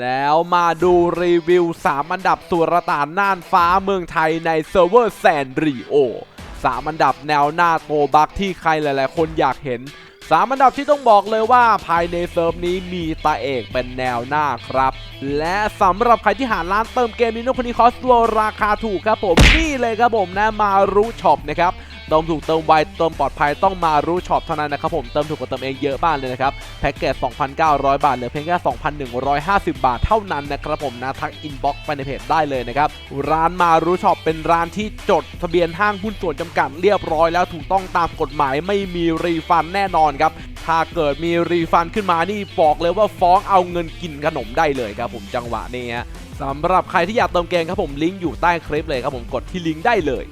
แล้วมาดูรีวิว 3 อันดับสุรตานน่านฟ้าเมืองไทยในเซิร์ฟเวอร์แซนริโอ3อันดับแนวหน้าโตบักที่ใครหลายๆ คนอยากเห็น 3 อันดับที่ต้องบอกเลยว่าภายในเซิร์ฟนี้มีตาเอกเป็นแนวหน้าครับ และสำหรับใครที่หาร้านเติมเกมนิโนคนีคอสตัวราคาถูกครับผมนี่เลยครับผมนะมารู้ช็อปนะครับ เติมถูกเติมไวเติมปลอดภัยต้องมารู้ช็อปเท่านั้นนะครับผมเติมถูกกว่าเติมเองเยอะบ้านเลยนะครับแพ็กเกจ 2,900 บาทเหลือเพียงแค่ 2,150 บาทเท่านั้นนะครับผมนะทักอินบ็อกซ์ไปในเพจได้เลยนะครับร้านมารู้ช็อปเป็นร้านที่จดทะเบียนห้างหุ้นส่วนจำกัดเรียบร้อยแล้วถูกต้องตามกฎหมายไม่มีรีฟันแน่นอนครับถ้าเกิดมีรีฟันขึ้นมานี่บอกเลยว่าฟ้องเอาเงินกินขนมได้เลยครับผมจังหวะนี้ฮะสำหรับใครที่อยากเติมเกมครับผมลิงก์อยู่ใต้คลิปเลยครับผมกดที่ลิงก์ได้เลย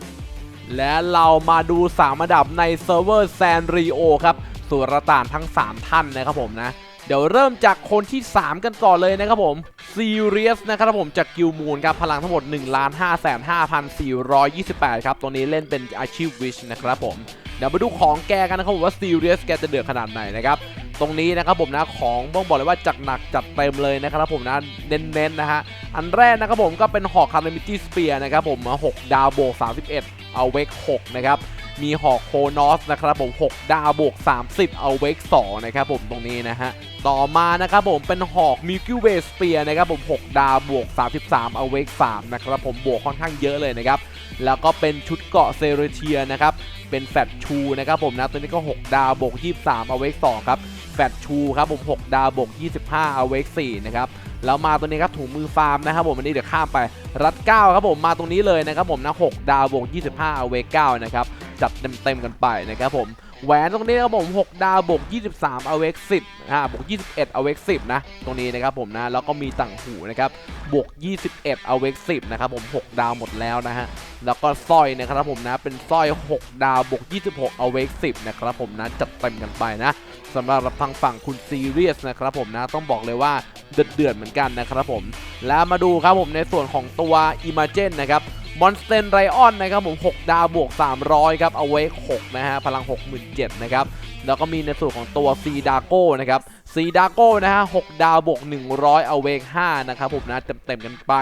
และเรามาดู3อันดับในเซิร์ฟเวอร์แซนริโอครับสุรต่านทั้ง 3 ท่านนะครับผมนะเดี๋ยวเริ่มจากคนที่ 3 กันก่อนเลยนะครับผม Serious นะครับผมจากกิลมูนครับพลังทั้งหมด1 5 5 4 2 8 ครับ ตัวนี้เล่นเป็นอาชีพวิชนะครับผม เดี๋ยวมาดูของแกกันนะครับผมว่า Serious แกจะเดือดขนาดไหนนะครับ ตรงนี้นะครับผมนะของต้องบอกเลยว่าจัดหนักจัดเต็มเลยนะครับผมนะเน้นๆนะฮะอันแรกนะครับผมก็เป็นหอกคาร์มิตี้สเปียร์นะครับผม6ดาวโบก31 เอาเวก6นะครับมีหอกโคนอสนะครับผม 6 ดาวบวก 30 เอาเวก2นะครับผมตรงนี้นะฮะ ต่อมานะครับผมเป็นหอกมิ l กิเวสเปียนะครับผม 6 ดาวบวก 33 เอาเวก3นะครับผมบวกค่อนข้างเยอะเลยนะครับ แล้วก็เป็นชุดเกาะเซเรเทียนะครับ เป็นแฟตชูนะครับผมนะตัวนี้ก็ 6 ดาวบวก 23 เอาเวก2ครับ แฟตชูครับผม6ดาวบวก25เอาเวก4นะครับแล้วมาตัวนี้ครับถุงมือฟาร์มนะครับผมอันนี้เดี๋ยวข้ามไปรัด9ครับผมมาตรงนี้เลยนะครับผมนะ6ดาวบวก25เอาเวก9นะครับจัดเต็มๆกันไปนะครับผมแหวนตรงนี้ครับผม 6 ดาวบวก23 เอาเวก10อ่าบวก21 เอาเวก10 นะ ตรงนี้นะครับผมนะ แล้วก็มีต่างหูนะครับ บวก 21 เอาเวก10 นะครับผม 6 ดาวหมดแล้วนะฮะ แล้วก็สร้อยนะครับผมนะ เป็นสร้อย 6 ดาวบวก26 เอาเวก10 นะครับผมนะ จัดเต็มกันไปนะ สำหรับทางฝั่งคุณซีเรียสนะครับผมนะต้องบอกเลยว่าเดือดเดือดๆเหมือนกันนะครับผม แล้วมาดูครับผมในส่วนของตัว i m a g e n นะครับมอนสเตนไรออนนะครับผม 6 ดาวบวก 300 ครับเอาเวก6นะฮะ พลัง 67,000นะครับ แล้วก็มีในส่วนของตัวซีดาโก้นะครับซีดาโก้นะฮะ 6 ดาวบวก 100 เอาเวก5นะครับผมนะ เต็มๆกันไป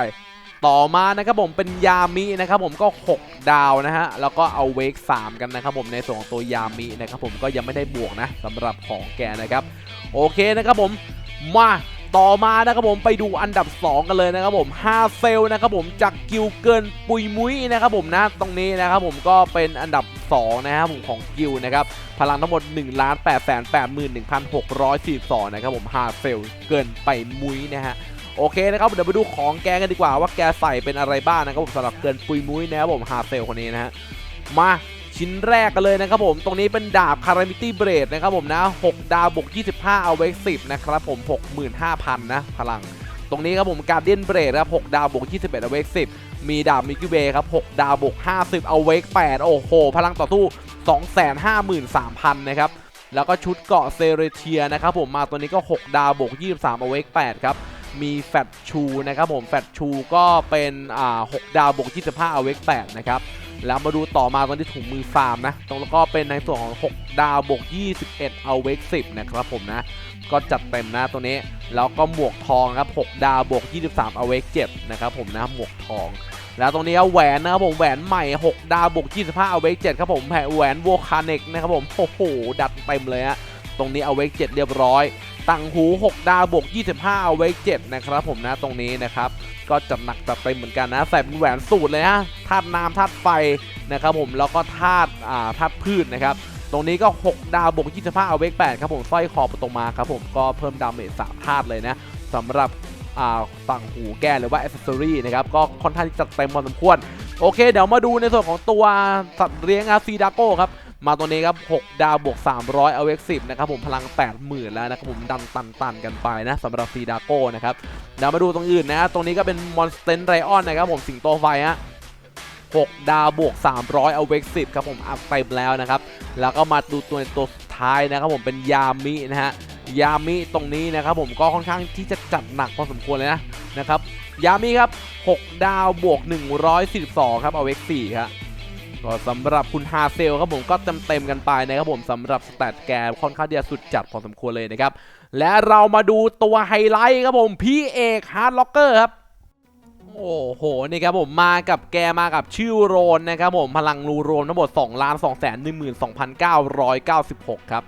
ต่อมานะครับผมเป็นยามินะครับผมก็ 6 ดาวนะฮะแล้วก็เอาเวก3กันนะครับผมในส่วนของตัวยามินะครับผมก็ยังไม่ได้บวกนะสำหรับของแกนะครับ โอเคนะครับผมมาต่อมานะครับผมไปดูอันดับ 2 กันเลยนะครับผม5เซลนะครับผมจากกิลเกินปุยมุ้ยนะครับผมนะตรงนี้นะครับผมก็เป็นอันดับ 2 นะครับผมของกิลนะครับพลังทั้งหมด1 8 8 1 6 4 2นะครับผม5เซลเกินไปมุ้ยนะฮะ โอเคนะครับเดี๋ยวไปดูของแกกันดีกว่าว่าแกใส่เป็นอะไรบ้างนะครับผมสำหรับเกินปุยมุ้ยนะครับผมฮาเซลคนนี้นะฮะมาชิ้นแรกกันเลยนะครับผมตรงนี้เป็นดาบคารามิตี้เบรดนะครับผมนะ 6 ดาวบวก25 เอาไว้10นะครับผม 65,000 นะ พลัง ตรงนี้ครับผมการเดียนเบรดครับ6ดาวบวก21 เอาไว้10 มีดาบมิกิเบครับ 6 ดาวบวก50 เอาไว้8โอ้โห พลังต่อสู้ 253,000 นะครับ แล้วก็ชุดเกาะเซเรเทียนะครับผมมาตัวนี้ก็ 6 ดาวบวก23 เอาไว้8ครับ มีแฟตชูนะครับผมแฟตชูก็เป็นอ่า6ดาวบวก25เอาเวก8นะครับแล้วมาดูต่อมาตอนที่ถุงมือฟาร์มนะตรงแล้วก็เป็นในส่วนของ 6 ดาวบวก21 เอาเวก10นะครับผมนะ ก็จัดเต็มนะตัวนี้ แล้วก็หมวกทองครับ 6 ดาวบวก23 เอาเวก7นะครับผมนะหมวกทอง แล้วตรงนี้แหวนนะครับผมแหวนใหม่ 6 ดาวบวก25 เอาเวก7ครับผมแหวนโวคาเนกนะครับผมโอ้โหดัดเต็มเลยฮะตรงนี้เอาเวก7เรียบร้อย ต่างหู 6 ดาวบวก 25 เอาไว้ 7 นะครับผมนะตรงนี้นะครับ ก็จัดหนักจัดเต็มเหมือนกันนะ ใส่เป็นแหวนสูตรเลยฮะธาตุน้ำธาตุไฟนะครับผมแล้วก็ธาตุอ่าธาตุพืชนะครับ ตรงนี้ก็ 6 ดาวบวก 25 เอาไว้ 8 ครับผมสร้อยคอปตรงมาครับผมก็เพิ่มดาเมจสามธาตุเลยนะสำหรับอ่าต่างหูแก้หรือว่าอ c เซ s ซอรี่นะครับก็ค่อนข้างที่จะเต็มพอสมควร โอเค เดี๋ยวมาดูในส่วนของตัวสัตว์เลี้ยงอาซีดาโก้ครับ มาตัวนี้ครับ 6 ดาวบวก 300 เอาเอ็กสินะครับผมพลัง 80,000 แล้วนะครับผมดันตันตันกันไปนะสำหรับซีดาโก้นะครับเดี๋ยวมาดูตรงอื่นนะ ตรงนี้ก็เป็นมอนสเตนไรออนนะครับผมสิงโตไฟฮะ6 ดาวบวก 300 เอาเวก10ครับผมอัพเต็มแล้วนะครับ แล้วก็มาดูตัวตัวสุดท้ายนะครับผมเป็นยามินะฮะยามิตรงนี้นะครับผมก็ค่อนข้างที่จะจัดหนักพอสมควรเลยนะนะครับยามิครับ 6 ดาวบวก 142 ครับเอาเวก4ครับ ก็สำหรับคุณฮาเซลครับผมก็เต็มๆกันไปนะครับผมสำหรับสแตทแกค่อนข้างที่จะสุดจัดพอสมควรเลยนะครับ และเรามาดูตัวไฮไลท์ครับผมพี่เอกฮาร์ดล็อกเกอร์ครับโอ้โห นี่ครับผมมากับแกมากับชื่อโรนนะครับผมพลังรูรวมทั้งหมด2ล้าน2แสน12,996 ครับ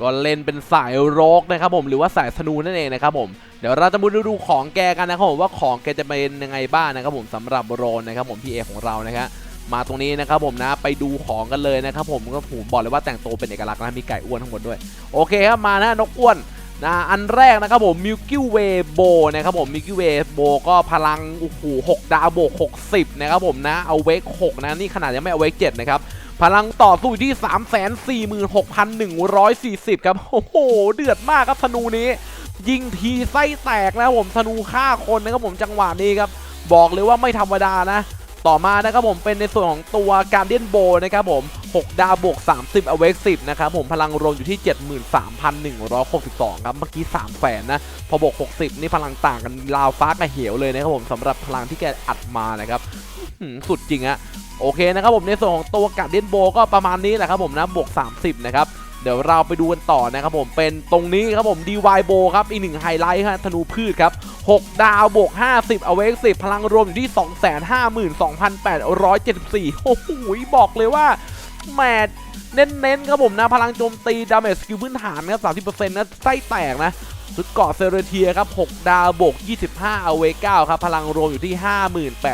ก็เล่นเป็นสายโรกนะครับผมหรือว่าสายธนูนั่นเองนะครับผมเดี๋ยวเราจะมาดูดูของแกกันนะครับผมว่าของแกจะเป็นยังไงบ้างนะครับผมสำหรับโรนนะครับผมพี่เอของเรานะครับ มาตรงนี้นะครับผมนะไปดูของกันเลยนะครับผมก็ผมบอกเลยว่าแต่งตัวเป็นเอกลักษณ์นะมีไก่อ้วนทั้งหมดด้วย โอเคครับมานะนกอ้วนนะอันแรกนะครับผมมิ l กิ w เวโบนะครับผมมิ l กิ w เวโบก็พลังโอ้โหหกดาวโบก60 นะครับผมนะเอาเวก6นะนี่ขนาดยังไม่เอาเวก7นะครับ พลังต่อสู้ที่ 346,140 ครับ โอ้โห เดือดมากครับธนูนี้ ยิงทีไส้แตกนะครับผมธนูฆ่าคนนะครับผมจังหวะนี้ครับ บอกเลยว่าไม่ธรรมดานะ ต่อมานะครับผมเป็นในส่วนของตัวการเดียนโบนะครับผม 6 ดาวบวก 30เอเวก10 นะครับผมพลังรวมอยู่ที่ 73,162 ครับ เมื่อกี้ 3 แสนนะ พอบวก 60 นี่พลังต่างกันราวฟ้ากับเหวเลยนะครับผมสำหรับพลังที่แกอัดมานะครับสุดจริงอะโอเคนะครับผมในส่วนของตัวกัดเดนโบก็ประมาณนี้แหละครับผมนะบวก 30 นะครับเดี๋ยวเราไปดูกันต่อนะครับผมเป็นตรงนี้ครับผม DY โบครับอีกหนึ่งไฮไลท์ฮะธนูพืชครับ 6 ดาวบวก 50 เอาเวก10พลังรวมอยู่ที่ 252,874 โอ้โห บอกเลยว่าแหมเน้นๆครับผมนะ พลังโจมตี ดาเมจสกิลพื้นฐานนะครับ30%นะไส้แตกนะชุดเกาะเซเรเทียครับ 6 ดาวบวก 25 เอาเว9ครับ พลังรวมอยู่ที่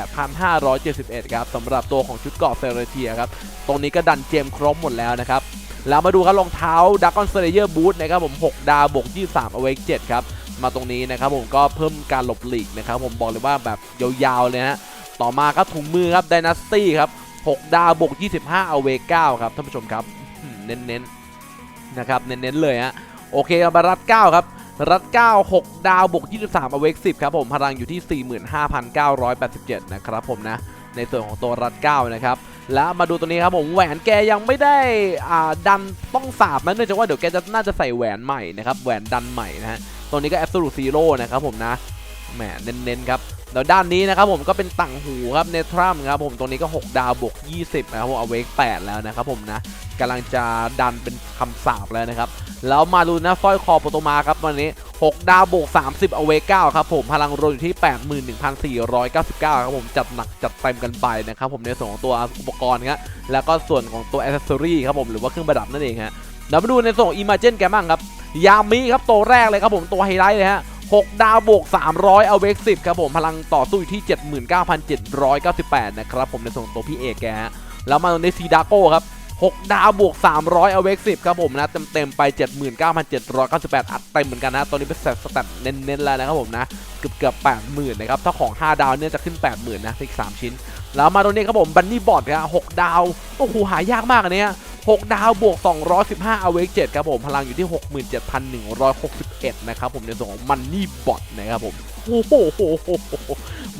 58,571 ครับสำหรับตัวของชุดเกาะเซเรเทียครับ ตรงนี้ก็ดันเจมครบหมดแล้วนะครับ แล้วมาดูครับรองเท้าดักกอนเซเยอร์บูทนะครับผม 6 ดาวบวก 23 เอาเวก7ครับ มาตรงนี้นะครับผมก็เพิ่มการหลบหลีกนะครับผมบอกเลยว่าแบบยาวๆเลยฮะต่อมาครับถุงมือครับ d y นาสตี้ครับ6ดาวบวก25เอาเว9ครับท่านผู้ชมครับเน้นๆนะครับเน้นๆเลยฮะโอเคมารัด9ครับรัด9 6 ดาวบวก23เอาเวก10ครับผมพลังอยู่ที่ 45,987 นะครับผมนะในส่วนของตัวรัด9นะครับแล้วมาดูตัวนี้ครับผมแหวนแกยังไม่ได้อ่าดันต้องสาบนะเนื่องจากว่าเดี๋ยวแกจะน่าจะใส่แหวนใหม่นะครับแหวนดันใหม่นะฮะ ตัวนี้ก็ Absolute Zero นะครับผมนะแหมเน้นๆครับแล้วด้านนี้นะครับผมก็เป็นต่างหูครับเนทรัมครับผมตัวนี้ก็ 6 ดาวบวก 20 นะครับผมเอาเวก8แล้วนะครับผมนะกำลังจะดันเป็นคำสาบแล้วนะครับ แล้วมาดูนะสร้อยคอโปรโตมาครับวันนี้ 6 ดาวบวก 30 เอาเวก9ครับผมพลังรวมอยู่ที่ 81,499 ครับผมจัดหนักจัดเต็มกันไปนะครับผมในส่วนของตัวอุปกรณ์ครับแล้วก็ส่วนของตัวอ c เซสซอรี่ครับผมหรือว่าเครื่องประดับนั่นเองฮะเดี๋ยวมาดูในส่วนของ Imagen แกมั่งครับ ยามิครับตัวแรกเลยครับผมตัวไฮไลท์เลยฮะ6 ดาวบวก 300 เอาเวก10 ครับผม พลังต่อสู้อยู่ที่ 79,798 นะครับผมในส่วนของตัวพี่เอกแกฮะ แล้วมาตรงนี้ซีดาโก้ครับ 6 ดาวบวก 300 เอาเวก10 ครับผมนะ เต็ม ๆ ไป 79,798 อัดเต็มเหมือนกันนะตัวนี้เป็นสแตทเน้น ๆ แล้วนะครับผมนะ เกือบเกือบ80,000 นะครับ ถ้าของ 5 ดาวเนี่ยจะขึ้น 80,000 นะอีก 3 ชิ้น แล้วมาตรงนี้ครับผมบันนี่บอดครับ6ดาว โอ้โหหายากมากอันเนี้ย 6 ดาวบวก 215เอาเวก7ครับผม พลังอยู่ที่ 67,161 นะครับผมในส่วนของมันนี่บอดนะครับผม โอ้โห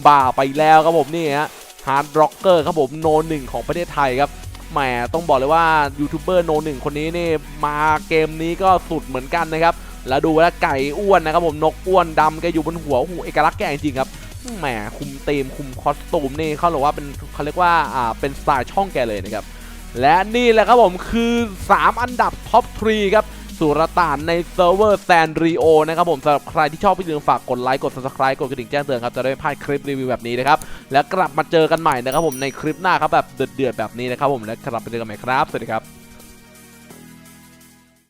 บ้าไปแล้วครับผมนี่ฮะฮาร์ดร็อกเกอร์ครับผมโนหนึ่งของประเทศไทยครับแหมต้องบอกเลยว่ายูทูบเบอร์โนหนึ่งคนนี้นี่มาเกมนี้ก็สุดเหมือนกันนะครับ แล้วดูแลไก่อ้วนนะครับผมนกอ้วนดำแกอยู่บนหัวโอ้โหเอกลักษณ์แกจริงๆครับแหมคุมธีมคุมคอสตูมนี่เขาเรียกว่าเป็นเขาเรียกว่าอ่าเป็นสไตล์ช่องแกเลยนะครับ และนี่แหละครับผมคือ 3 อันดับท็อป3ครับสุรต่านในเซิร์ฟเวอร์แซนริโอนะครับผมสำหรับใครที่ชอบพี่ลืมฝากกดไลค์กด subscribe กดกระดิ่งแจ้งเตือนครับ จะได้ไม่พลาดคลิปรีวิวแบบนี้นะครับ แล้วกลับมาเจอกันใหม่นะครับผมในคลิปหน้าครับแบบเดือดๆแบบนี้นะครับผมและกลับมาเจอกันใหม่ครับ สวัสดีครับ